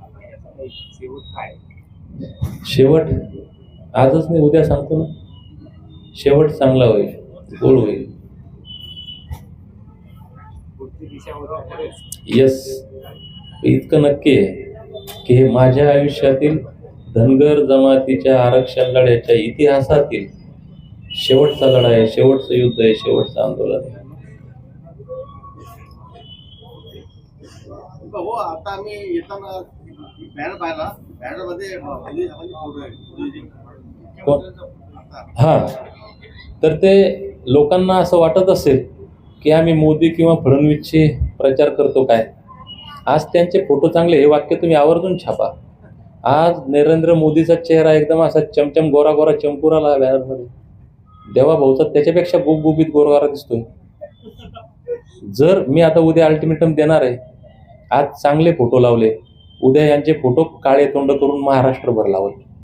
हा काही शेवट आजच नाही उद्या सांगतो ना. शेवट चांगला होईल गोड होईल. यस इतकं नक्की आहे की हे माझ्या आयुष्यातील धनगर जमातीच्या आरक्षण लढ्याच्या इतिहासातील शेवटचा लढा आहे शेवटचं युद्ध आहे शेवटचं आंदोलन आहे. हो, हो आता आम्ही येताना बॅनर पाहिला. बॅनरमध्ये हा. तर ते लोकांना असं वाटत असेल की आम्ही मोदी किंवा फडणवीसचे प्रचार करतो काय? आज त्यांचे फोटो चांगले हे वाक्य तुम्ही आवर्जून छापा. आज नरेंद्र मोदीचा चेहरा एकदम असा चमचम गोरा गोरा चंपुराला बॅनरमध्ये देवा भाऊचा त्याच्यापेक्षा गुबगुबीत गोरगारा दिसतोय. जर मी आता उद्या अल्टिमेटम देणार आहे आज चांगले फोटो लावले. उद्या यांचे फोटो काळे तोंड करून महाराष्ट्रभर लावले.